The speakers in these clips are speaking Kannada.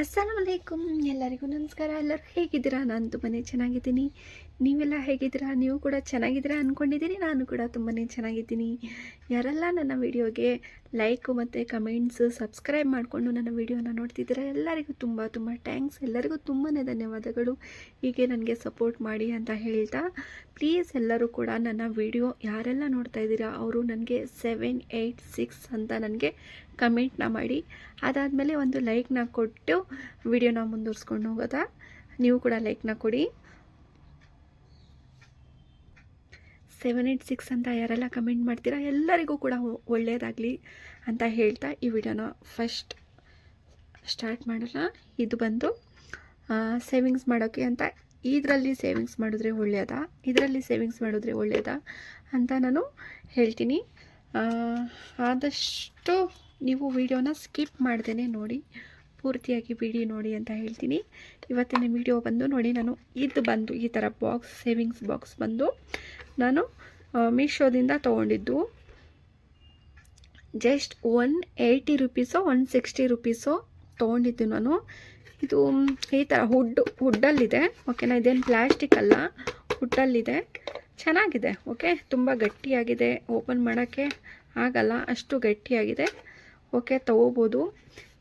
ಅಸ್ಸಲಾಮಲೈಕುಮ್ ಎಲ್ಲರಿಗೂ ನಮಸ್ಕಾರ. ಎಲ್ಲರೂ ಹೇಗಿದ್ದೀರಾ? ನಾನು ತುಂಬಾ ಚೆನ್ನಾಗಿದ್ದೀನಿ. ನೀವೆಲ್ಲ ಹೇಗಿದ್ದೀರಾ? ನೀವು ಕೂಡ ಚೆನ್ನಾಗಿದ್ದೀರಾ ಅಂದ್ಕೊಂಡಿದ್ದೀನಿ ನಾನು ಕೂಡ ತುಂಬಾ ಚೆನ್ನಾಗಿದ್ದೀನಿ. ಯಾರೆಲ್ಲ ನನ್ನ ವಿಡಿಯೋಗೆ ಲೈಕು ಮತ್ತು ಕಮೆಂಟ್ಸು ಸಬ್ಸ್ಕ್ರೈಬ್ ಮಾಡಿಕೊಂಡು ನನ್ನ ವಿಡಿಯೋನ ನೋಡ್ತಿದ್ದೀರಾ? ಎಲ್ಲರಿಗೂ ತುಂಬ ತುಂಬ ಥ್ಯಾಂಕ್ಸ್. ಎಲ್ಲರಿಗೂ ತುಂಬಾ ಧನ್ಯವಾದಗಳು. ಹೀಗೆ ನನಗೆ ಸಪೋರ್ಟ್ ಮಾಡಿ ಅಂತ ಹೇಳ್ತಾ, ಪ್ಲೀಸ್ ಎಲ್ಲರೂ ಕೂಡ ನನ್ನ ವಿಡಿಯೋ ಯಾರೆಲ್ಲ ನೋಡ್ತಾ ಇದ್ದೀರಾ, ಅವರು ನನಗೆ ಸೆವೆನ್ ಏಯ್ಟ್ ಸಿಕ್ಸ್ ಅಂತ ನನಗೆ ಕಮೆಂಟ್ನ ಮಾಡಿ. ಅದಾದಮೇಲೆ ಒಂದು ಲೈಕ್ನ ಕೊಟ್ಟು ವಿಡಿಯೋನ ಮುಂದುವರ್ಸ್ಕೊಂಡು ಹೋಗೋದಾ? ನೀವು ಕೂಡ ಲೈಕ್ನ ಕೊಡಿ. ಸೆವೆನ್ ಏಯ್ಟ್ ಸಿಕ್ಸ್ ಅಂತ ಯಾರೆಲ್ಲ ಕಮೆಂಟ್ ಮಾಡ್ತೀರಾ? ಎಲ್ಲರಿಗೂ ಕೂಡ ಒಳ್ಳೆಯದಾಗಲಿ ಅಂತ ಹೇಳ್ತಾ ಈ ವಿಡಿಯೋನ ಫಸ್ಟ್ ಸ್ಟಾರ್ಟ್ ಮಾಡೋಣ. ಇದು ಬಂದು ಸೇವಿಂಗ್ಸ್ ಮಾಡೋಕ್ಕೆ ಅಂತ. ಇದರಲ್ಲಿ ಸೇವಿಂಗ್ಸ್ ಮಾಡಿದ್ರೆ ಒಳ್ಳೆಯದಾ ಇದರಲ್ಲಿ ಸೇವಿಂಗ್ಸ್ ಮಾಡಿದ್ರೆ ಒಳ್ಳೆಯದಾ ಅಂತ ನಾನು ಹೇಳ್ತೀನಿ. ಆದಷ್ಟು ನೀವು ವಿಡಿಯೋನ ಸ್ಕಿಪ್ ಮಾಡ್ದೇ ನೋಡಿ, ಪೂರ್ತಿಯಾಗಿ ಬಿಡಿ ನೋಡಿ ಅಂತ ಹೇಳ್ತೀನಿ. ಇವತ್ತಿನ ವಿಡಿಯೋ ಬಂದು ನೋಡಿ, ನಾನು ಇದು ಬಂದು, ಈ ಥರ ಬಾಕ್ಸ್ ಸೇವಿಂಗ್ಸ್ ಬಾಕ್ಸ್ ಬಂದು ನಾನು ಮೀಶೋದಿಂದ ತೊಗೊಂಡಿದ್ದು. ಜಸ್ಟ್ ಒನ್ ಏಯ್ಟಿ ರುಪೀಸೋ ಒನ್ ಸಿಕ್ಸ್ಟಿ ರುಪೀಸೋ ತೊಗೊಂಡಿದ್ದು ನಾನು. ಇದು ಈ ಥರ ಹುಡ್ ಹುಡ್ಡಲ್ಲಿದೆ ಓಕೆನಾ ಇದೇನು ಪ್ಲ್ಯಾಸ್ಟಿಕ್ ಅಲ್ಲ ಹುಡ್ಡಲ್ಲಿದೆ ಚೆನ್ನಾಗಿದೆ ಓಕೆ ತುಂಬ ಗಟ್ಟಿಯಾಗಿದೆ ಓಪನ್ ಮಾಡೋಕ್ಕೆ ಆಗಲ್ಲ, ಅಷ್ಟು ಗಟ್ಟಿಯಾಗಿದೆ. ಓಕೆ, ತೊಗೋಬೋದು.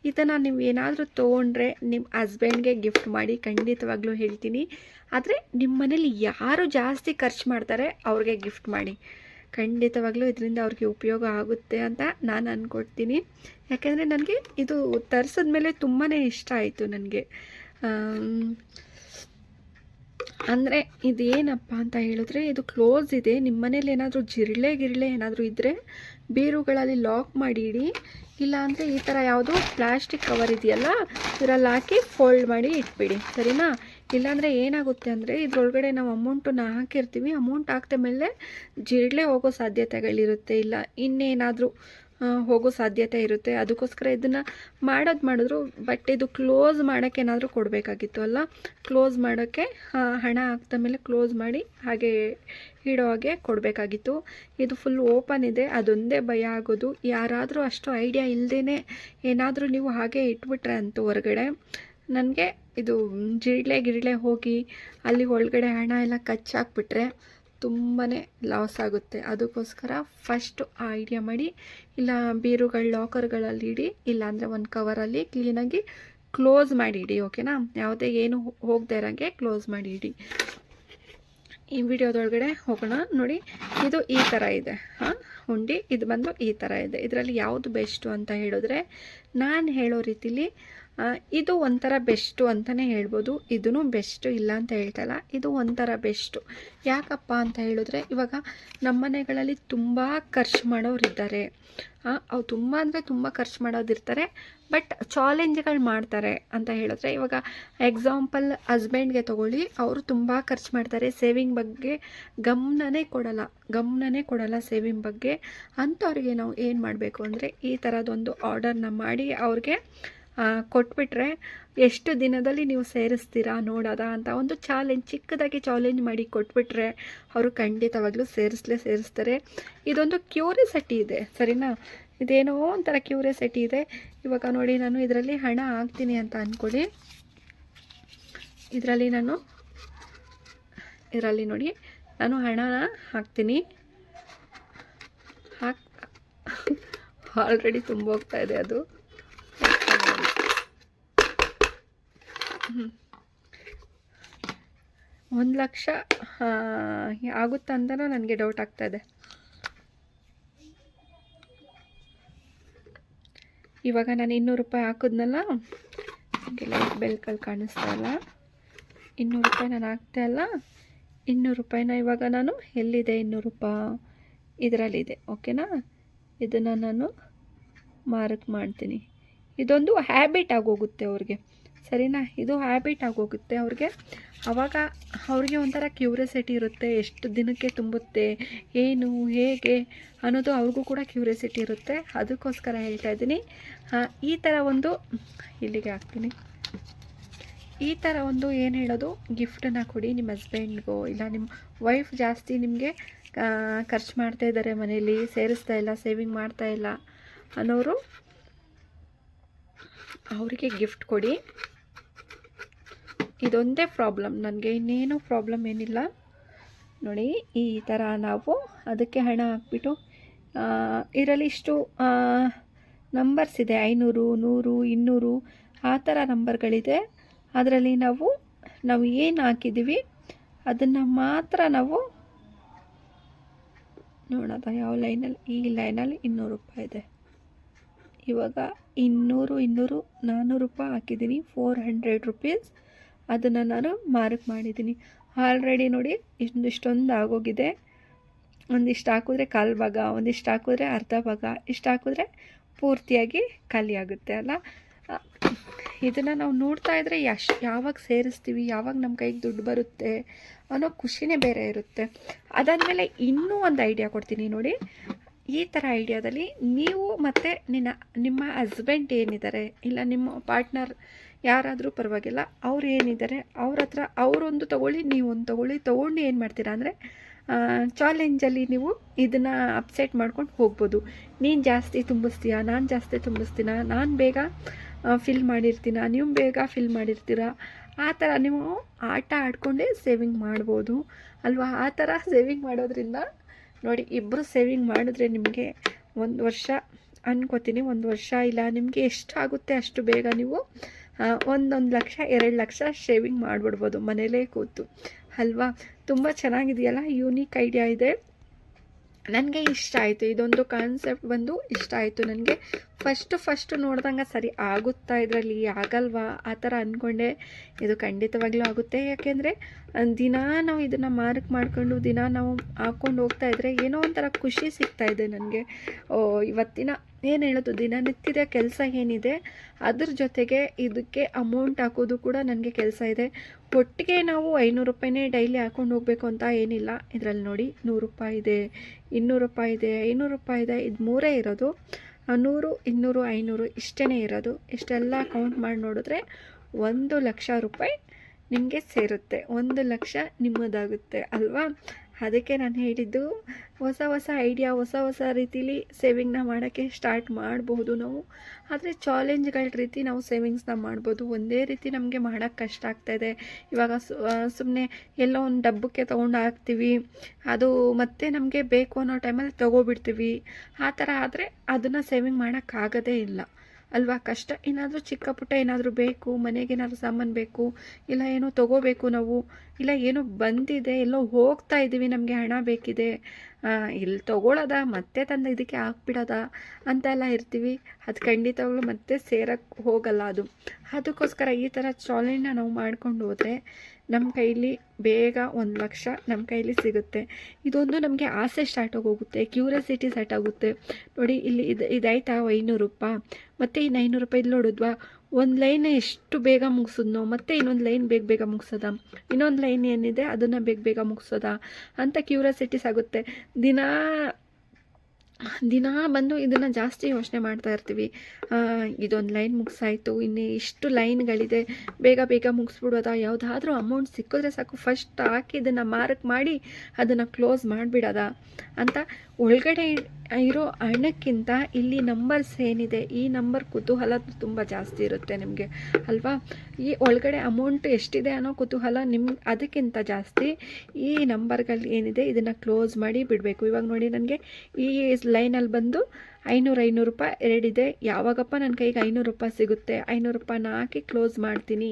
ಇದನ್ನು ನೀವು ಏನಾದರೂ ತೊಗೊಂಡ್ರೆ ನಿಮ್ಮ ಹಸ್ಬೆಂಡ್ಗೆ ಗಿಫ್ಟ್ ಮಾಡಿ ಖಂಡಿತವಾಗ್ಲೂ ಹೇಳ್ತೀನಿ. ಆದರೆ ನಿಮ್ಮ ಮನೇಲಿ ಯಾರು ಜಾಸ್ತಿ ಖರ್ಚು ಮಾಡ್ತಾರೆ ಅವ್ರಿಗೆ ಗಿಫ್ಟ್ ಮಾಡಿ. ಖಂಡಿತವಾಗ್ಲೂ ಇದರಿಂದ ಅವ್ರಿಗೆ ಉಪಯೋಗ ಆಗುತ್ತೆ ಅಂತ ನಾನು ಅಂದ್ಕೊಡ್ತೀನಿ ಯಾಕೆಂದರೆ ನನಗೆ ಇದು ತರಿಸಿದ ಮೇಲೆ ತುಂಬಾ ಇಷ್ಟ ಆಯಿತು ನನಗೆ. ಅಂದರೆ ಇದೇನಪ್ಪ ಅಂತ ಹೇಳಿದ್ರೆ ಇದು ಕ್ಲೋಸ್ ಇದೆ. ನಿಮ್ಮ ಮನೇಲಿ ಏನಾದರೂ ಜಿರಳೆ ಗಿರಳೆ ಏನಾದರೂ ಇದ್ದರೆ ಬೀರುಗಳಲ್ಲಿ ಲಾಕ್ ಮಾಡಿ ಇಡಿ ಇಲ್ಲಾಂದರೆ ಈ ಥರ ಯಾವುದು ಪ್ಲ್ಯಾಸ್ಟಿಕ್ ಕವರ್ ಇದೆಯಲ್ಲ, ಇದರಲ್ಲಿ ಹಾಕಿ ಫೋಲ್ಡ್ ಮಾಡಿ ಇಟ್ಬಿಡಿ, ಸರಿನಾ? ಇಲ್ಲಾಂದರೆ ಏನಾಗುತ್ತೆ ಅಂದರೆ ಇದ್ರೊಳಗಡೆ ನಾವು ಅಮೌಂಟನ್ನು ಹಾಕಿರ್ತೀವಿ ಅಮೌಂಟ್ ಹಾಕ್ದ ಮೇಲೆ ಜಿರಳೆ ಹೋಗೋ ಸಾಧ್ಯತೆಗಳಿರುತ್ತೆ. ಇಲ್ಲ, ಇನ್ನೇನಾದರೂ ಹೋಗೋ ಸಾಧ್ಯತೆ ಇರುತ್ತೆ. ಅದಕ್ಕೋಸ್ಕರ ಇದನ್ನು ಮಾಡೋದು ಮಾಡಿದ್ರು ಬಟ್ ಇದು ಕ್ಲೋಸ್ ಮಾಡೋಕ್ಕೆ ಏನಾದರೂ ಕೊಡಬೇಕಾಗಿತ್ತು ಅಲ್ಲ? ಕ್ಲೋಸ್ ಮಾಡೋಕ್ಕೆ ಹಣ ಹಾಕ್ದ ಮೇಲೆ ಕ್ಲೋಸ್ ಮಾಡಿ ಹಾಗೆ ಇಡೋ ಹಾಗೆ ಕೊಡಬೇಕಾಗಿತ್ತು. ಇದು ಫುಲ್ ಓಪನ್ ಇದೆ. ಅದೊಂದೇ ಭಯ ಆಗೋದು. ಯಾರಾದರೂ ಅಷ್ಟು ಐಡಿಯಾ ಇಲ್ಲದೇ ಏನಾದರೂ ನೀವು ಹಾಗೆ ಇಟ್ಬಿಟ್ರೆ ಅಂತೂ ಹೊರಗಡೆ. ನನಗೆ ಇದು ಜಿರಳೆ ಗಿರಳೆ ಹೋಗಿ ಅಲ್ಲಿ ಒಳಗಡೆ ಹಣ ಎಲ್ಲ ಕಚ್ಚಾಕ್ಬಿಟ್ರೆ ತುಂಬಾ ಲಾಸ್ ಆಗುತ್ತೆ. ಅದಕ್ಕೋಸ್ಕರ ಫಸ್ಟು ಆ ಐಡಿಯಾ ಮಾಡಿ, ಇಲ್ಲ ಬೀರುಗಳ ಲಾಕರ್ಗಳಲ್ಲಿ ಇಡಿ, ಇಲ್ಲಾಂದರೆ ಒಂದು ಕವರಲ್ಲಿ ಕ್ಲೀನಾಗಿ ಕ್ಲೋಸ್ ಮಾಡಿ ಇಡಿ ಓಕೆನಾ ಯಾವುದೇ ಏನು ಹೋಗದೆ ಇರೋಂಗೆ ಕ್ಲೋಸ್ ಮಾಡಿ ಇಡಿ. ಈ ವಿಡಿಯೋದೊಳಗಡೆ ಹೋಗೋಣ. ನೋಡಿ, ಇದು ಈ ಥರ ಇದೆ. ಹಾಂ? ಹುಂಡಿ ಇದು ಬಂದು ಈ ಥರ ಇದೆ. ಇದರಲ್ಲಿ ಯಾವುದು ಬೆಸ್ಟು ಅಂತ ಹೇಳಿದ್ರೆ, ನಾನು ಹೇಳೋ ರೀತಿಲಿ ಇದು ಒಂಥರ ಬೆಸ್ಟು ಅಂತಲೇ ಹೇಳ್ಬೋದು. ಇದೂ ಬೆಸ್ಟು ಇಲ್ಲ ಅಂತ ಹೇಳ್ತಲ್ಲ ಇದು ಒಂಥರ ಬೆಸ್ಟು ಯಾಕಪ್ಪ ಅಂತ ಹೇಳಿದ್ರೆ, ಇವಾಗ ನಮ್ಮ ಮನೆಗಳಲ್ಲಿ ತುಂಬ ಖರ್ಚು ಮಾಡೋರಿದ್ದಾರೆ ಅವು ತುಂಬ ಅಂದರೆ ತುಂಬ ಖರ್ಚು ಮಾಡೋದಿರ್ತಾರೆ. ಬಟ್ ಚಾಲೆಂಜ್ಗಳು ಮಾಡ್ತಾರೆ ಅಂತ ಹೇಳಿದ್ರೆ ಇವಾಗ ಎಕ್ಸಾಂಪಲ್ ಹಸ್ಬೆಂಡ್ಗೆ ತೊಗೊಳ್ಳಿ, ಅವರು ತುಂಬ ಖರ್ಚು ಮಾಡ್ತಾರೆ, ಸೇವಿಂಗ್ ಬಗ್ಗೆ ಗಮನನೇ ಕೊಡಲ್ಲ ಗಮನನೇ ಕೊಡಲ್ಲ ಸೇವಿಂಗ್ ಬಗ್ಗೆ. ಅಂಥವ್ರಿಗೆ ನಾವು ಏನು ಮಾಡಬೇಕು ಅಂದರೆ ಈ ಥರದೊಂದು ಆರ್ಡರ್ನ ಮಾಡಿ ಅವ್ರಿಗೆ ಕೊಟ್ಬಿಟ್ರೆ ಎಷ್ಟು ದಿನದಲ್ಲಿ ನೀವು ಸೇರಿಸ್ತೀರಾ ನೋಡೋದ ಅಂತ ಒಂದು ಚಾಲೆಂಜ್, ಚಿಕ್ಕದಾಗಿ ಚಾಲೆಂಜ್ ಮಾಡಿ ಕೊಟ್ಬಿಟ್ರೆ ಅವರು ಖಂಡಿತವಾಗ್ಲೂ ಸೇರಿಸ್ಲೇ ಸೇರಿಸ್ತಾರೆ. ಇದೊಂದು ಕ್ಯೂರಿಯಾಸಿಟಿ ಇದೆ, ಸರಿನಾ? ಇದೇನೋ ಒಂಥರ ಕ್ಯೂರಿಯಾಸಿಟಿ ಇದೆ. ಇವಾಗ ನೋಡಿ ನಾನು ಇದರಲ್ಲಿ ಹಣ ಹಾಕ್ತೀನಿ ಅಂತ ಅಂದ್ಕೊಳ್ಳಿ ಇದರಲ್ಲಿ ನಾನು, ಇದರಲ್ಲಿ ನೋಡಿ ನಾನು ಹಣನ ಹಾಕ್ತೀನಿ. ಹಾಕ್, ಆಲ್ರೆಡಿ ತುಂಬ ಹೋಗ್ತಾ ಇದೆ ಅದು. ಒಂದು ಲಕ್ಷ ಆಗುತ್ತಾ ಅಂತಲೂ ನನಗೆ ಡೌಟ್ ಆಗ್ತಾ ಇವಾಗ ನಾನು ಇನ್ನೂರು ರೂಪಾಯಿ ಹಾಕಿದ್ನಲ್ಲ? ಲೈಟ್ ಬೆಲ್ಕಲ್ಲಿ ಕಾಣಿಸ್ತಾ ಇಲ್ಲ. ಇನ್ನೂರು ರೂಪಾಯಿ ನಾನು ಹಾಕ್ತೆ ಅಲ್ಲ? ಇನ್ನೂರು ರೂಪಾಯಿನ ಇವಾಗ ನಾನು ಎಲ್ಲಿದೆ ಇನ್ನೂರು ರೂಪಾಯಿ? ಇದರಲ್ಲಿದೆ ಓಕೆನಾ? ಇದನ್ನು ನಾನು ಮಾರ್ಕ್ ಮಾಡ್ತೀನಿ. ಇದೊಂದು ಹ್ಯಾಬಿಟ್ ಆಗೋಗುತ್ತೆ ಅವ್ರಿಗೆ. ಸರಿನಾ? ಇದು ಹ್ಯಾಬಿಟ್ ಆಗೋಗುತ್ತೆ ಅವ್ರಿಗೆ. ಆವಾಗ ಅವ್ರಿಗೆ ಒಂಥರ ಕ್ಯೂರಿಯಾಸಿಟಿ ಇರುತ್ತೆ, ಎಷ್ಟು ದಿನಕ್ಕೆ ತುಂಬುತ್ತೆ, ಏನು, ಹೇಗೆ ಅನ್ನೋದು ಅವ್ರಿಗೂ ಕೂಡ ಕ್ಯೂರಿಯಾಸಿಟಿ ಇರುತ್ತೆ. ಅದಕ್ಕೋಸ್ಕರ ಹೇಳ್ತಾ ಇದ್ದೀನಿ. ಈ ಥರ ಒಂದು, ಇಲ್ಲಿಗೆ ಹಾಕ್ತೀನಿ. ಈ ಥರ ಒಂದು ಏನು ಹೇಳೋದು? ಗಿಫ್ಟನ್ನು ಕೊಡಿ ನಿಮ್ಮ ಹಸ್ಬೆಂಡ್ಗೋ ಇಲ್ಲ ನಿಮ್ಮ ವೈಫ್ ಜಾಸ್ತಿ ನಿಮಗೆ ಖರ್ಚು ಮಾಡ್ತಾ ಇದ್ದಾರೆ ಮನೇಲಿ ಸೇರಿಸ್ತಾ ಇಲ್ಲ ಸೇವಿಂಗ್ ಮಾಡ್ತಾ ಇಲ್ಲ ಅನ್ನೋರು ಅವರಿಗೆ ಗಿಫ್ಟ್ ಕೊಡಿ. ಇದೊಂದೇ ಪ್ರಾಬ್ಲಮ್ ನನಗೆ ಇನ್ನೇನು ಪ್ರಾಬ್ಲಮ್ ಏನಿಲ್ಲ. ನೋಡಿ, ಈ ಥರ ನಾವು ಅದಕ್ಕೆ ಹಣ ಹಾಕ್ಬಿಟ್ಟು ಇದರಲ್ಲಿ ಇಷ್ಟು ನಂಬರ್ಸ್ ಇದೆ. ಐನೂರು, ನೂರು, ಇನ್ನೂರು, ಆ ಥರ ನಂಬರ್ಗಳಿದೆ ಅದರಲ್ಲಿ ನಾವು ನಾವು ಏನು ಹಾಕಿದ್ದೀವಿ, ಅದನ್ನು ಮಾತ್ರ ನಾವು ನೋಡೋದ ಯಾವ ಲೈನಲ್ಲಿ ಈ ಲೈನಲ್ಲಿ ಇನ್ನೂರು ರೂಪಾಯಿ ಇದೆ. ಇವಾಗ ಇನ್ನೂರು ಇನ್ನೂರು ನಾನ್ನೂರು ರೂಪಾಯಿ ಹಾಕಿದ್ದೀನಿ. ಫೋರ್ ಹಂಡ್ರೆಡ್ ರುಪೀಸ್ ಅದನ್ನು ನಾನು ಮಾರ್ಕ್ ಮಾಡಿದ್ದೀನಿ. ಆಲ್ರೆಡಿ ನೋಡಿ ಇಷ್ಟು, ಇಷ್ಟೊಂದು ಆಗೋಗಿದೆ. ಒಂದಿಷ್ಟು ಹಾಕಿದ್ರೆ ಕಾಲು ಭಾಗ, ಒಂದಿಷ್ಟು ಹಾಕಿದ್ರೆ ಅರ್ಧ ಭಾಗ, ಇಷ್ಟು ಹಾಕಿದ್ರೆ ಪೂರ್ತಿಯಾಗಿ ಖಾಲಿ ಆಗುತ್ತೆ ಅಲ್ಲ? ಇದನ್ನು ನಾವು ನೋಡ್ತಾ ಇದ್ದರೆ ಯಶ್, ಯಾವಾಗ ಸೇರಿಸ್ತೀವಿ, ಯಾವಾಗ ನಮ್ಮ ಕೈಗೆ ದುಡ್ಡು ಬರುತ್ತೆ ಅನ್ನೋ ಖುಷಿನೇ ಬೇರೆ ಇರುತ್ತೆ. ಅದಾದಮೇಲೆ ಇನ್ನೂ ಒಂದು ಐಡಿಯಾ ಕೊಡ್ತೀನಿ ನೋಡಿ. ಈ ಥರ ಐಡಿಯಾದಲ್ಲಿ ನೀವು ಮತ್ತು ನಿನ್ನ, ನಿಮ್ಮ ಹಸ್ಬೆಂಡ್ ಏನಿದ್ದಾರೆ ಇಲ್ಲ ನಿಮ್ಮ ಪಾರ್ಟ್ನರ್ ಯಾರಾದರೂ ಪರವಾಗಿಲ್ಲ, ಅವ್ರು ಏನಿದ್ದಾರೆ ಅವ್ರ ಹತ್ರ ಅವರೊಂದು ತೊಗೊಳ್ಳಿ, ನೀವೊಂದು ತೊಗೊಳ್ಳಿ, ತೊಗೊಂಡು ಏನು ಮಾಡ್ತೀರಾ ಅಂದರೆ ಚಾಲೆಂಜಲ್ಲಿ ನೀವು ಇದನ್ನು ಅಪ್ಸೆಟ್ ಮಾಡ್ಕೊಂಡು ಹೋಗ್ಬೋದು. ನೀನು ಜಾಸ್ತಿ ತುಂಬಿಸ್ತೀಯಾ, ನಾನು ಜಾಸ್ತಿ ತುಂಬಿಸ್ತೀನ, ನಾನು ಬೇಗ ಫಿಲ್ ಮಾಡಿರ್ತೀನ, ನೀವು ಬೇಗ ಫಿಲ್ ಮಾಡಿರ್ತೀರಾ, ಆ ಥರ ನೀವು ಆಟ ಆಡ್ಕೊಂಡೇ ಸೇವಿಂಗ್ ಮಾಡ್ಬೋದು. ಅಲ್ವಾ? ಆ ಥರ ಸೇವಿಂಗ್ ಮಾಡೋದ್ರಿಂದ ನೋಡಿ ಇಬ್ಬರು ಸೇವಿಂಗ್ ಮಾಡಿದ್ರೆ ನಿಮಗೆ ಒಂದು ವರ್ಷ, ಅನ್ಕೋತೀನಿ, ಒಂದು ವರ್ಷ ಇಲ್ಲ, ನಿಮಗೆ ಎಷ್ಟಾಗುತ್ತೆ ಅಷ್ಟು ಬೇಗ ನೀವು? ಒಂದೊಂದು ಲಕ್ಷ, ಎರಡು ಲಕ್ಷ ಶೇವಿಂಗ್ ಮಾಡಿಬಿಡ್ಬೋದು ಮನೇಲೇ ಕೂತು. ಅಲ್ವಾ? ತುಂಬ ಚೆನ್ನಾಗಿದೆಯಲ್ಲ ಯೂನಿಕ್ ಐಡಿಯಾ ಇದೆ. ನನಗೆ ಇಷ್ಟ ಆಯಿತು. ಇದೊಂದು ಕಾನ್ಸೆಪ್ಟ್ ಬಂದು ಇಷ್ಟ ಆಯಿತು ನನಗೆ. ಫಸ್ಟು ಫಸ್ಟು ನೋಡ್ದಂಗೆ ಸರಿ ಆಗುತ್ತಾ ಇದರಲ್ಲಿ? ಆಗಲ್ವಾ? ಆ ಥರ ಅಂದ್ಕೊಂಡೆ ಇದು ಖಂಡಿತವಾಗ್ಲೂ ಆಗುತ್ತೆ. ಯಾಕೆಂದರೆ ದಿನ ನಾವು ಇದನ್ನು ಮಾರ್ಕ್ ಮಾಡಿಕೊಂಡು, ದಿನ ನಾವು ಹಾಕ್ಕೊಂಡು ಹೋಗ್ತಾ ಇದ್ದರೆ ಏನೋ ಒಂಥರ ಖುಷಿ ಸಿಗ್ತಾ ಇದೆ ನನಗೆ. ಓ, ಇವತ್ತಿನ ಏನು ಹೇಳೋದು? ದಿನನಿತ್ಯದ ಕೆಲಸ ಏನಿದೆ, ಅದ್ರ ಜೊತೆಗೆ ಇದಕ್ಕೆ ಅಮೌಂಟ್ ಹಾಕೋದು ಕೂಡ ನನಗೆ ಕೆಲಸ ಇದೆ. ಒಟ್ಟಿಗೆ ನಾವು ಐನೂರು ರೂಪಾಯಿನೇ ಡೈಲಿ ಹಾಕೊಂಡು ಹೋಗಬೇಕು ಅಂತ ಏನಿಲ್ಲ. ಇದರಲ್ಲಿ ನೋಡಿ ನೂರು ರೂಪಾಯಿ ಇದೆ, ಇನ್ನೂರು ರೂಪಾಯಿ ಇದೆ, ಐನೂರು ರೂಪಾಯಿ ಇದೆ. ಇದು ಮೂರೇ ಇರೋದು. ನೂರು, ಇನ್ನೂರು, ಐನೂರು ಇಷ್ಟೇ ಇರೋದು. ಇಷ್ಟೆಲ್ಲ ಕೌಂಟ್ ಮಾಡಿ ನೋಡಿದ್ರೆ ಒಂದು ಲಕ್ಷ ರೂಪಾಯಿ ನಿಮಗೆ ಸೇರುತ್ತೆ. ಒಂದು ಲಕ್ಷ ನಿಮ್ಮದಾಗುತ್ತೆ, ಅಲ್ವಾ? ಅದಕ್ಕೆ ನಾನು ಹೇಳಿದ್ದು, ಹೊಸ ಹೊಸ ಐಡಿಯಾ ಹೊಸ ಹೊಸ ರೀತಿಲಿ ಸೇವಿಂಗ್ನ ಮಾಡೋಕ್ಕೆ ಸ್ಟಾರ್ಟ್ ಮಾಡಬಹುದು ನಾವು. ಆದರೆ ಚಾಲೆಂಜ್ಗಳ ರೀತಿ ನಾವು ಸೇವಿಂಗ್ಸ್ನ ಮಾಡ್ಬೋದು. ಒಂದೇ ರೀತಿ ನಮಗೆ ಮಾಡೋಕ್ಕೆ ಕಷ್ಟ ಆಗ್ತಾಯಿದೆ ಇವಾಗ ಸುಮ್ಮನೆ ಎಲ್ಲೋ ಒಂದು ಡಬ್ಬಕ್ಕೆ ತೊಗೊಂಡು ಹಾಕ್ತೀವಿ. ಅದು ಮತ್ತೆ ನಮಗೆ ಬೇಕು ಅನ್ನೋ ಟೈಮಲ್ಲಿ ತೊಗೊಬಿಡ್ತೀವಿ. ಆ ಥರ ಆದರೆ ಅದನ್ನು ಸೇವಿಂಗ್ ಮಾಡೋಕ್ಕಾಗೋದೇ ಇಲ್ಲ. ಅಲ್ವಾ? ಕಷ್ಟ. ಏನಾದರೂ ಚಿಕ್ಕ ಪುಟ್ಟ ಏನಾದರೂ ಬೇಕು, ಮನೆಗೆ ಏನಾದರೂ ಸಾಮಾನು ಬೇಕು, ಇಲ್ಲ ಏನೋ ತೊಗೋಬೇಕು ನಾವು, ಇಲ್ಲ ಏನೋ ಬಂದಿದೆ, ಎಲ್ಲೋ ಹೋಗ್ತಾ ಇದ್ದೀವಿ ನಮಗೆ ಹಣ ಬೇಕಿದೆ ಇಲ್ಲಿ ತೊಗೊಳೋದ? ಮತ್ತೆ ತಂದು ಇದಕ್ಕೆ ಹಾಕ್ಬಿಡೋದ? ಅಂತೆಲ್ಲ ಇರ್ತೀವಿ. ಅದು ಖಂಡಿತವಾಗ್ಲೂ ಮತ್ತೆ ಸೇರಕ್ಕೆ ಹೋಗಲ್ಲ ಅದು. ಅದಕ್ಕೋಸ್ಕರ ಈ ಥರ ಚಾಲೆಂಜ್ನ ನಾವು ಮಾಡ್ಕೊಂಡು ಹೋದರೆ ನಮ್ಮ ಕೈಲಿ ಬೇಗ ಒಂದು ಲಕ್ಷ ನಮ್ಮ ಕೈಲಿ ಸಿಗುತ್ತೆ. ಇದೊಂದು ನಮಗೆ ಆಸೆ ಸ್ಟಾರ್ಟ್ ಆಗೋಗುತ್ತೆ ಕ್ಯೂರಿಯಾಸಿಟಿ ಸ್ಟಾರ್ಟ್ ಆಗುತ್ತೆ. ನೋಡಿ, ಇಲ್ಲಿ ಇದು, ಇದಾಯ್ತಾ ಐನೂರು ರೂಪಾಯಿ? ಮತ್ತು ಇನ್ನು ಐನೂರು ರೂಪಾಯಿ ಇಲ್ಲಿ ನೋಡಿದ್ವಾ? ಒಂದು ಲೈನ್ ಎಷ್ಟು ಬೇಗ ಮುಗಿಸಿದ್ನೋ? ಮತ್ತೆ ಇನ್ನೊಂದು ಲೈನ್ ಬೇಗ ಬೇಗ ಮುಗಿಸೋದ? ಇನ್ನೊಂದು ಲೈನ್ ಏನಿದೆ ಅದನ್ನು ಬೇಗ ಬೇಗ ಮುಗಿಸೋದ? ಅಂತ ಕ್ಯೂರಿಯಾಸಿಟೀಸ್ ಆಗುತ್ತೆ. ದಿನ ದಿನ ಬಂದು ಇದನ್ನು ಜಾಸ್ತಿ ಯೋಚನೆ ಮಾಡ್ತಾ ಇರ್ತೀವಿ. ಇದೊಂದು ಲೈನ್ ಮುಗಿಸಾಯಿತು, ಇನ್ನು ಇಷ್ಟು ಲೈನ್ಗಳಿದೆ, ಬೇಗ ಬೇಗ ಮುಗಿಸ್ಬಿಡೋದ ಯಾವುದಾದ್ರೂ ಅಮೌಂಟ್ ಸಿಕ್ಕಿದ್ರೆ ಸಾಕು ಫಸ್ಟ್ ಹಾಕಿ ಇದನ್ನು ಮಾರ್ಕ್ ಮಾಡಿ ಅದನ್ನು ಕ್ಲೋಸ್ ಮಾಡಿಬಿಡೋದ? ಅಂತ ಒಳಗಡೆ ಇರೋ ಹಣಕ್ಕಿಂತ ಇಲ್ಲಿ ನಂಬರ್ಸ್ ಏನಿದೆ, ಈ ನಂಬರ್ ಕುತೂಹಲ ತುಂಬ ಜಾಸ್ತಿ ಇರುತ್ತೆ ನಿಮಗೆ, ಅಲ್ವಾ? ಈ ಒಳಗಡೆ ಅಮೌಂಟ್ ಎಷ್ಟಿದೆ ಅನ್ನೋ ಕುತೂಹಲ ನಿಮ್ಮ ಅದಕ್ಕಿಂತ ಜಾಸ್ತಿ ಈ ನಂಬರ್ಗಳು ಏನಿದೆ, ಇದನ್ನು ಕ್ಲೋಸ್ ಮಾಡಿ ಬಿಡಬೇಕು. ಇವಾಗ ನೋಡಿ ನನಗೆ ಈ ಲೈನಲ್ಲಿ ಬಂದು ಐನೂರು ಐನೂರು ರೂಪಾಯಿ ಎರಡಿದೆ. ಯಾವಾಗಪ್ಪ ನನ್ನ ಕೈಗೆ ಐನೂರು ರೂಪಾಯಿ ಸಿಗುತ್ತೆ? ಐನೂರು ರೂಪಾಯಿನ ಹಾಕಿ ಕ್ಲೋಸ್ ಮಾಡ್ತೀನಿ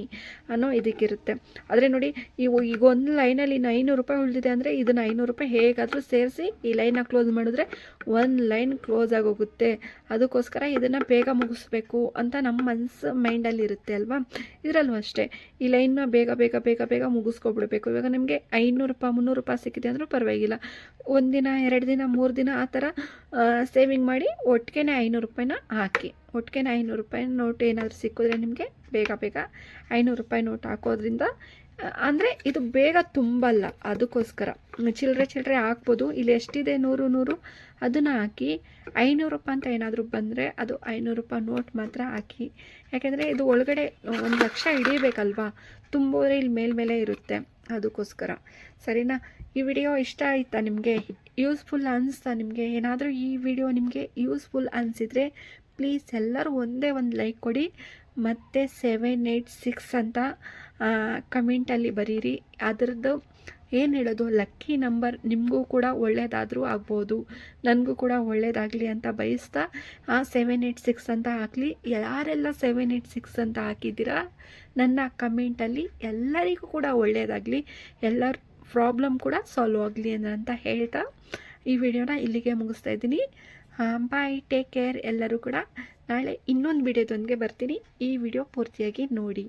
ಅನ್ನೋ ಇದಕ್ಕಿರುತ್ತೆ. ಆದರೆ ನೋಡಿ, ಇವು ಈಗ ಒಂದು ಲೈನಲ್ಲಿ ಇನ್ನು ಐನೂರು ರೂಪಾಯಿ ಉಳಿದಿದೆ ಅಂದರೆ ಇದನ್ನು ಐನೂರು ರೂಪಾಯಿ ಹೇಗಾದರೂ ಸೇರಿಸಿ ಈ ಲೈನ ಕ್ಲೋಸ್ ಮಾಡಿದ್ರೆ ಒಂದು ಲೈನ್ ಕ್ಲೋಸ್ ಆಗೋಗುತ್ತೆ. ಅದಕ್ಕೋಸ್ಕರ ಇದನ್ನು ಬೇಗ ಮುಗಿಸ್ಬೇಕು ಅಂತ ನಮ್ಮ ಮನಸ್ಸು ಮೈಂಡಲ್ಲಿ ಇರುತ್ತೆ ಅಲ್ವಾ? ಇದರಲ್ಲೂ ಅಷ್ಟೇ. ಈ ಲೈನ್ನ ಬೇಗ ಬೇಗ ಬೇಗ ಬೇಗ ಮುಗಿಸ್ಕೊಬಿಡ್ಬೇಕು. ಇವಾಗ ನಿಮಗೆ ಐನೂರು ರೂಪಾಯಿ, ಮುನ್ನೂರು ರೂಪಾಯಿ ಸಿಕ್ಕಿದೆ ಅಂದರೂ ಪರವಾಗಿಲ್ಲ. ಒಂದು ದಿನ ಎರಡು ದಿನ, ಮೂರು ದಿನ ಆ ಥರ ಸೇವಿಂಗ್ ಮಾಡಿ ಒಟ್ಟಿಗೆ ಐನೂರು ರೂಪಾಯಿನ ಹಾಕಿ. ಒಟ್ಟಿಗೆ ಐನೂರು ರೂಪಾಯಿ ನೋಟ್ ಏನಾದರೂ ಸಿಕ್ಕಿದ್ರೆ ನಿಮಗೆ ಬೇಗ ಬೇಗ ಐನೂರು ರೂಪಾಯಿ ನೋಟ್ ಹಾಕೋದ್ರಿಂದ ಅಂದರೆ ಇದು ಬೇಗ ತುಂಬಲ್ಲ. ಅದಕ್ಕೋಸ್ಕರ. ಚಿಲ್ಲರೆ ಚಿಲ್ಲರೆ ಹಾಕ್ಬೋದು. ಇಲ್ಲಿ ಎಷ್ಟಿದೆ? ನೂರು ನೂರು. ಅದನ್ನು ಹಾಕಿ ಐನೂರು ರೂಪಾಯಿ ಅಂತ ಏನಾದರೂ ಬಂದರೆ ಅದು ಐನೂರು ರೂಪಾಯಿ ನೋಟ್ ಮಾತ್ರ ಹಾಕಿ. ಯಾಕೆಂದರೆ ಇದು ಒಳಗಡೆ ಒಂದು ಲಕ್ಷ ಹಿಡಿಬೇಕಲ್ವಾ? ತುಂಬೋದ್ರೆ ಇಲ್ಲಿ ಮೇಲ್ಮೇಲೆ ಇರುತ್ತೆ. ಅದಕ್ಕೋಸ್ಕರ. ಸರಿನಾ? ಈ ವಿಡಿಯೋ ಇಷ್ಟ ಆಯಿತಾ ನಿಮಗೆ? ಯೂಸ್ಫುಲ್ ಅನಿಸ್ತಾ ನಿಮಗೆ? ಏನಾದರೂ ಈ ವಿಡಿಯೋ ನಿಮಗೆ ಯೂಸ್ಫುಲ್ ಅನಿಸಿದರೆ ಪ್ಲೀಸ್ ಎಲ್ಲರೂ ಒಂದೇ ಒಂದು ಲೈಕ್ ಕೊಡಿ. ಮತ್ತು ಸೆವೆನ್ ಏಯ್ಟ್ ಸಿಕ್ಸ್ ಅಂತ ಕಮೆಂಟಲ್ಲಿ ಬರೀರಿ. ಅದರದ್ದು ಏನು ಹೇಳೋದು? ಲಕ್ಕಿ ನಂಬರ್ ನಿಮಗೂ ಕೂಡ ಒಳ್ಳೆಯದಾದರೂ ಆಗ್ಬೋದು. ನನಗೂ ಕೂಡ ಒಳ್ಳೆಯದಾಗಲಿ ಅಂತ ಬಯಸ್ತಾ, ಆ ಸೆವೆನ್ ಏಯ್ಟ್ ಸಿಕ್ಸ್ ಅಂತ ಹಾಕಲಿ. ಯಾರೆಲ್ಲ ಸೆವೆನ್ ಏಯ್ಟ್ ಸಿಕ್ಸ್ ಅಂತ ಹಾಕಿದ್ದೀರಾ, ನನ್ನ ಕಮೆಂಟಲ್ಲಿ ಎಲ್ಲರಿಗೂ ಕೂಡ ಒಳ್ಳೆಯದಾಗಲಿ ಎಲ್ಲರ ಪ್ರಾಬ್ಲಮ್ ಕೂಡ ಸಾಲ್ವ್ ಆಗಲಿ ಅಂತ ಹೇಳ್ತಾ, ಈ ವಿಡಿಯೋನ ಇಲ್ಲಿಗೆ ಮುಗಿಸ್ತಾ ಇದ್ದೀನಿ. ಬಾಯ್ ಟೇಕ್ ಕೇರ್ ಎಲ್ಲರೂ ಕೂಡ. ನಾಳೆ ಇನ್ನೊಂದು ವಿಡಿಯೋದೊಂದಿಗೆ ಬರ್ತೀನಿ. ಈ ವಿಡಿಯೋ ಪೂರ್ತಿಯಾಗಿ ನೋಡಿ.